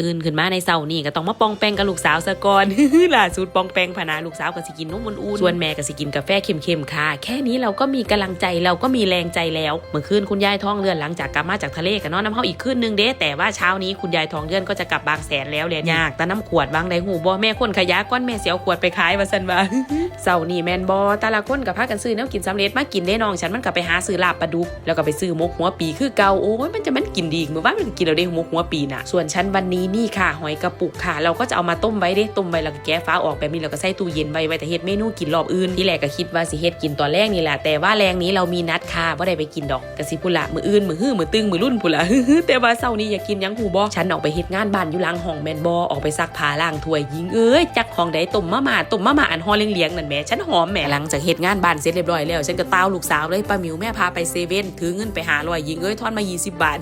ตื่นขึ้นมาในเสาร์นี่ก็ต้องมาปองแปงกับลูกสาวซะก่อนล่าสุดปองแปงพนาลูกสาวก็สิกินนมอุ่นส่วนแม่ก็สิกินกาแฟเข้มๆค่ะ แค่นี้เราก็มีกำลังใจเราก็มีแรงใจแล้วเมื่อคืนคุณยายท้องเรือนหลังจากกลับมาจากทะเลกันนอนน้ำเฮาอีกคืนนึงเด้แต่ว่าเช้านี้คุณยายท้องเรือนก็จะกลับบางแสนแล้วเลยยากแต่น้ำขวดบางใดหูบ่แม่คนขยะก้อนแม่เสียวขวดไปขายว่าซั่นว่าเสาร์นี่แมนบอต่ละคนกับพากันซื้อแนวกินสำเร็จมากินได้น้องฉันมันก็ไปหาซื้อลาบปลาดุกแล้วก็ไปซื้อมกหัวปีคือเก่าโอ้ยมันจะมันกินดีเมื่อวามันกินเราได้มกหัวปีน่ะส่วนฉันวันนี้นี่ค่ะ หอยกระปุกค่ะ เราก็จะเอามาต้มไว้เด้ต้มไว้แล้วก็แก้ฟ้าออกแบบนี้แล้วก็ใส่ตู้เย็นไว้ไว้แต่เฮ็ดเมนูกินรอบอื่นที่แรกก็คิดว่าสิเฮ็ดกินตอนแรกนี่แหละแต่ว่าแรงนี้เรามีนัดค่ะว่าได้ไปกินดอกกะสิพุละมืออื่นมือฮื้อมือตึงมือรุ่นพุละแต่ว่าเช้านี้อยากกินยังหูบอฉันออกไปเฮ็ดงานบ้านอยู่หลังห้องแมนบอออกไปซักผ้าล้างถ้วยยิงเอ้ยจักของใดต้มมาม่าต้มมาม่าอันฮอเลี้ยงๆนั่นแหม่ฉันหอมแหม่หลังจากเฮ็ดงานบ้านเสร็จเรียบร้อยแล้วฉันก็ต้าวลูกสาวเลยป้ามิวแม่พาไปเซเว่นถือเงินไปหาลอยยิงเอ้ยทอนมา 20 บาท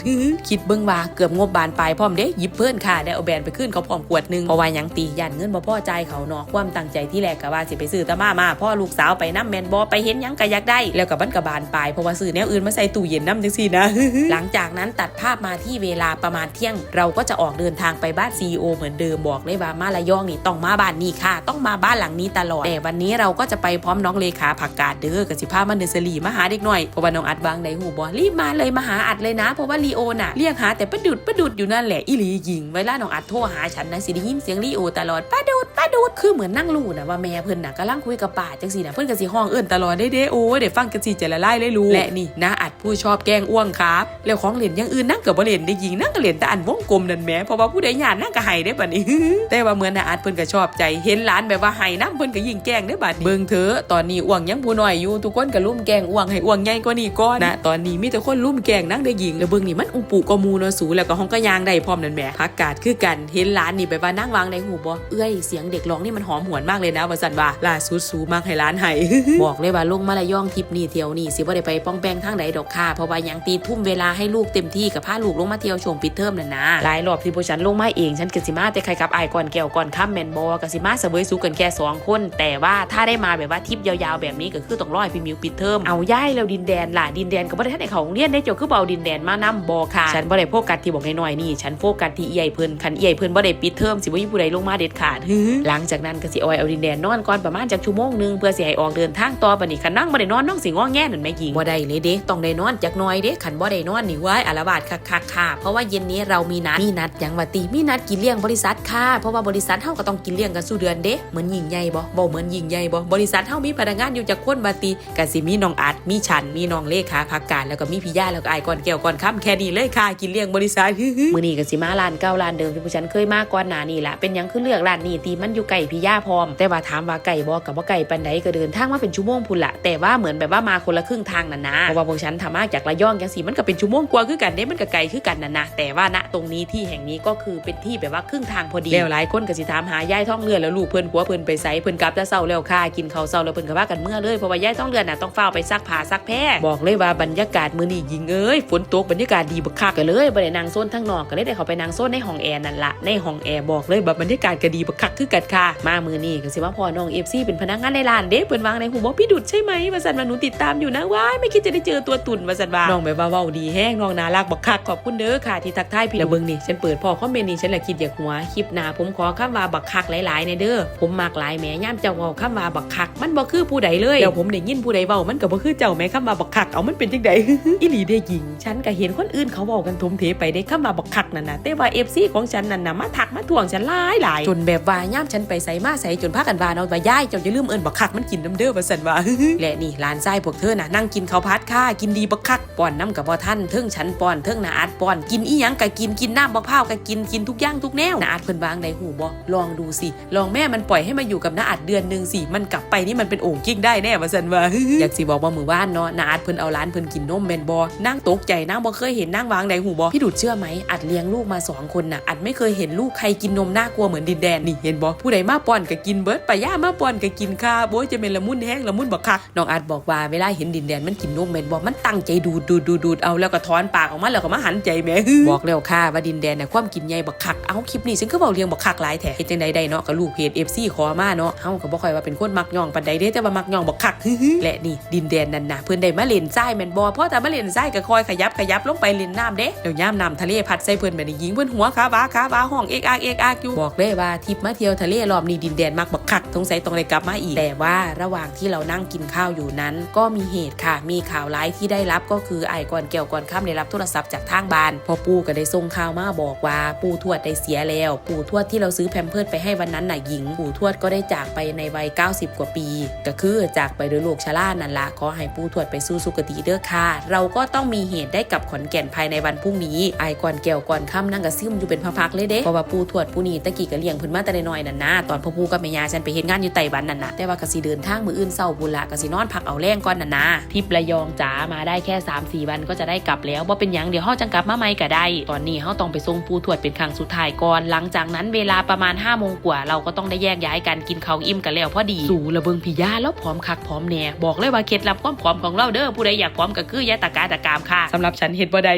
คิดเบิ่งว่าเกือบงบบานปลายพร้อมเด้หยิบเพิ่นค่ะได้เอาแบรนด์ไปขึ้นเขาพร้อมขวดหนึงเพราะว่ายังตียันเงินบ่พอใจเขาเนาะความตั้งใจที่แรกก็ว่าสิไปซื้อตะมามาพ่อลูกสาวไปน้ำแมนบอไปเห็นยังก็อยากได้ แล้วกับบันกะบานปลายเพราะว่าซื้อแนวอื่นมาใส่ตู้เย็นน้ำจังซี่นะ หลังจากนั้นตัดภาพมาที่เวลาประมาณเที่ยง เราก็จะออกเดินทางไปบ้านซีโอเหมือนเดิมบอกเลยว่ามาละยองนี่ต้องมาบ้านนี้ค่ะ ต้องมาบ้านหลังนี้ตลอดแต่วันนี้เราก็จะไปพร้อมน้องเลขาผักกาดเด้อกับสิพามันเดอร์เซรีมาหาเด็กหน่อยเพราะว่าน้องอัดวางในหูบอรีบมาเลยมาหาอัดเลยนะ เพราะว่าลีโอน่ะเรียกหาแต่ประดุดประดุดอยู่นั่นแหละอีหลีหญิงวลาน้องอัดโทรหาฉันนะสิได้ยินเสียงลีโอตลอดประดุดประดุดคือเหมือนนั่งรู้นะว่าแม่เพิ่นน่ะกำลังคุยกับป่าจังสีนะเพิ่นก็สิห้องเอิ้นตลอดได้เด้โอ้เดี๋ยวฟังกันสิจะละลายเลยรู้และนี่นะอัดผู้ชอบแกล้งอ้วงครับแล้วของเล่นอย่างอื่นนั่งกับบ่เล่นได้ยิงนั่งก็เล่นแต่อันวงกลมนั่นแหมเพราะว่าผู้ใดหยาดนั่งก็ให้ได้บัดนี้แต่ว่าเหมือนนะอัดเพิ่นก็ชอบใจเห็นหลานแบบว่าให้น้ำเพิ่นก็ยิงแกล้งได้บัดเบิ่งเถอะตอนนี้อ้วงยังผู้น้อยอยู่ทุกคนก็ลุ่มแกล้งอ้วงให้อ้วงใหญ่กว่านี้ก่อนนะตอนนี้มีแต่คนลุ่มแกล้งนั่งได้ยิงแล้วเบิ่งนี่มันอุปุกมูเนาะสูแล้วก็ห้องก็ยางได้พร้อมนั่นแหมพักกาดคือกันเห็นหลานนี่แบบว่านั่งวางในหูบ่เอ้ยเสียงเด็กร้องนี่มันหอมหวนมากเลยนะว่าซั่นว่าล่าสุดสูมากให้หลานให้บอกเลยว่าลงมาละย่องทิปนี่เที่ยวนี่สิบ่ได้ไปป้องแป้งทางใดดอกค่ะเพราะว่ายังตีทุ่มเวลาให้ลูกเต็มที่กับพาลูกลงมาเที่ยวชมปิดเทอมนั่นนะหลายรอบที่พวกฉันลงมาเองฉันก็สิมาแต่ใครกับไอายก่อนแก้วก่อนค่ำแมนบอก็สิมาเสวยสุกันแค่สองคนแต่ว่าถ้าได้มาแบบว่าทริปยาวๆแบบนี้ก็คือต้องรอให้พี่มิวปิดเทอมเอาย่ายแล้วดินแดนล่ะดินแดนก็บ่ได้ทันเขาโรงเรียนได้เจ้าคือเบาดินแดนมานํบอค่ะฉันบ่ได้โฟกัสที่บอกน้อยๆนี่ฉันโฟกัสที่เอียเพิ่นคันเอียเพิ่นบ่ได้ปิดเทอมสิบ่มีผู้ใดลงมาเด็ดขาดหลังจากนั้นก็สิเอาไว้เอาดินแดนนอนก่อนประมาณจักชั่วโมงหนึงเพื่อสิให้ออกเดินทางต่อบัดนี้คันนั่งบ่ได้นอนน้องสิงอแงนั่นแม่หญิงบ่ได้เลยเด้ต้องได้นอนจักหน่อยเด้คันบ่ได้นอนนี่ว้ายอาละวาดคักๆค่ะเพราะว่าเย็นนี้เรามีนัดมีนัดหยังว่าติมีนัดกินเลี้ยงบริษัทค่ะเพราะว่าบริษัทเฮาก็ต้องกินเลี้ยงกันสู่เดือนเด้เหมือนยิ่งใหญ่บ่บ่เหมือนยิ่งใหญ่บ่บริษัทเฮามีพนักงานอยู่จักคนบาติก็สิมีน้องอัดมีฉันมีน้องเลขาพักการแล้วก็มีพี่ย่าแล้วก็อายก่อนแก้วก่อนค่ำแค่นี้เลยค่ะกินเลี้ยงบริษัทมื้อนี้ก็สิมาร้านเก่าร้านานเดิมที่ผู้ฉันเคยมากก่อนหน้านี้ละเป็นยังคือเลือกร้านนี้ตีมันอยู่ไก่พี่ย่าพร้อม แต่ว่าถามว่าไก่บ่กับว่าไก่ปันใดก็เดินทางมาเป็นชั่วโมงพุ่นละแต่ว่าเหมือนแบบว่ามาคนละครึ่งทางนั่นนะเพราะว่าพวกฉันทำมากจากระยองจังสีมันก็เป็นชั่วโมงกว่าคือกันเด้มันก็ไกลคือกันนั่นนะแต่ว่าณตรงนี้ที่แห่งนี้ก็คือเป็นที่แบบว่าครึ่งทางพอดีแล้วหลายคนก็สิถามหายายท้องเรือนแล้วลูกเพิ่อนผัวเพิ่อนไปไสเพิ่อนกลับแต่เช้าแล้วค่ะกินข้าวเช้าแล้วเพิ่อนก็ว่ากันเมื่อเลยเพราะว่ายายท้องเรือนน่ะต้องเฝ้าไปซักผ้าซักแพรบอกเลยว่าบรรยากาศมื้อนี้ยิงเอ้ยฝนตกบรรยากาศดีบักคักกันเลยบ่ได้นั่งโซนทั้งนอกก็เลยได้เข้าไปนั่งโซนในห้องแอร์นั่นละในห้องแอร์บอกเลยว่าบรรยากาศก็ดีบักคักคือกันค่ะ มามือนี้ก็สิว่าพอน้อง FC เป็นพนักงานในร้านเด้เพิ่นวางในหูบอกพี่ดุดใช่ไหมว่าซั่นว่าหนูติดตามอยู่นะว้ายไม่คิดจะได้เจอตัวตุ่นว่าซั่นว่าน้องแบบว่าเว้าดีแฮงน้องน่ารักบักคักขอบคุณเด้อค่ะที่ทักทายพี่แล้วเบิงนี่ฉันเปิดพอคอมเมนต์นี่ฉันแหละคิดอยากหัวคลิปหน้าผมขอคำว่าบักคักหลายๆในเด้อผมมักหลายแหมย่ามเจ้าเว้าคำว่าบักคัก มันบ่คือผู้ใดเลยแล้วผมได้ยินผู้ใดเว้ามันก็บ่คือเจ้าแหมคำว่าบักคักเอามันเป็นจังไดอีหลีได้หญิงฉันก็เห็นคนอื่นเขาเว้ากันทมเทไปได้คำว่าบักคักนั่นน่ะแต่ว่า FC ของฉันนั่นน่ะมาทักมาทวงฉันหลายหลายจนแบบว่าย่ามฉันไปใส่มาใส่จนพากันว่าเนาะว่าย่ายเจ้าอย่าลืมเอิ้นบักคักมันกินน้ำเด้อว่าซั่นว่าและนี่หลานชายพวกเธอน่ะนั่งกินข้าวผัดค่ะกินดีบักคักป้อนน้ำกับบ่ท่านเทิงฉันป้อนเทิงนาอาดป้อนกินอีหยังก็กินกินน้ำบักพร้าวก็กินกินทุกอย่างทุกแนวนาอาดเพิ่นวางในหูบ่ลองดูสิลองแม่มันปล่อยให้มาอยู่กับนาอาดเดือนหนึงสิมันกลับไปนี่มันเป็นโอ่งกิ้งได้แน่ว่าซั่นว่าอยากสิบอกว่ามือว่านเนาะนาอาดเพิ่นเอาหลานเพิ่นกินนมแม่นบ่นั่งตกใจนั่งบ่เคยเห็นนั่งวางในหูบ่พี่ดูดเชื่อไหมอัดเลี้ยงลูกมาสองคนน่ะอัดไม่เคยเห็นลูกใครกินนมน่ากลัวเหมือนดินแดนนี่เห็นบ่ผู้ใดมาป้อนก็กินเบิดไปย่ามาป้อนก็กินค่ะโบ้ยจะเป็นละมุนแห้งละมุนบักคักน้องอาดบอกว่าเวลาเห็นดินแดนมันกินนมแม่นบ่มันตั้งใจดูดดูดดูดดูดเอาแล้วก็ถอนปากออกมาแล้วก็มาหันใจแหม่บอกแล้วค่ะว่าดินแดนน่ะความกินใหญ่บักคักเอาคลิปนี้ฉันก็เว้าเรียงบักคักหลายแท้เฮ็ดจังใดได้เนาะก็ลูกเพจ FC ขอมาเนาะเฮาก็บ่ค่อยว่าเป็นคนมักย่องปานใดเด้แต่ว่ามักย่องบักคักและนี่ดินแดนนั่นน่ะเพิ่นได้มาเล่นทรายแม่นบ่เพราะแต่มาเล่นทรายก็คอยขยับขยับลงไปเล่นน้ำเด้เดี๋ยวย่ามน้ำทะเลพัดใส่เพิ่นแบบนี้ยิงเพิ่นหัวครับาขาบาห้องเอกอักเอกอักอยู่บอกเลยว่าทิปมาเที่ยวทะเลรอบนี้ดินแดนมากบักคักสงสัยต้องเลยกลับมาอีกแต่ว่าระหว่างที่เรานั่งกินข้าวอยู่นั้น ก็มีเหตุค่ะ มีข่าวร้ายที่ได้รับก็คือไอ้ก่อนเกี่ยวก่อนค่ำได้รับโทรศัพท์จากทางบ้านพอปู่ก็ได้ส่งข่าวมาบอกว่าปู่ทวดได้เสียแล้ว ปู่ทวดที่เราซื้อแพมเพิร์ดไปให้วันนั้นน่ะหญิง ปู่ทวดก็ได้จากไปในวัย 90 กว่าปี ก็คือจากไปด้วยโรคชรานั่นละขอให้ปู่ทวดไปสู่สุคติเด้อค่ะ เราก็ต้องมีเหตุได้กับขอนแก่นภายในวันพรุ่งนี้ไอ้ก่อนแก้วก่อนค่ำนั่งกระซิมอยู่เป็นพักๆเลยเด้เพราะว่าปู่ทวดผู้นี้ตะกี้ก็เลี้ยงเพิ่นมาแต่น้อยๆนั่นนะตอนพ่อปูกับแม่ยาฉันไปเฮ็ดงานอยู่ไต้หวันนั่นนะแต่ว่ากสิเดินทางมืออื่นเช้าบุญละกสินอนพักเอาแรงก่อนนั่นนะทิประยองจ๋ามาได้แค่3-4วันก็จะได้กลับแล้วบ่เป็นหยังเดี๋ยวเฮาจังกลับมาใหม่ก็ได้ ตอนนี้เฮาต้องไปส่งปู่ทวดเป็นครั้งสุดท้ายก่อนหลังจากนั้นเวลาประมาณ5โมงกว่าเราก็ต้องได้แยกย้ายกันกินข้าวอิ่มกันแล้วพอดีสู่ระเบิงพี่ยาแล้วพร้อมคักพร้อมแน่บอกเลยว่าเคล็ดลับความพร้อมของเราเด้อผู้ใดอยากพร้อมก็คือยาตะกาตะกามค่ะสำหรับฉันเฮ็ดบ่ได้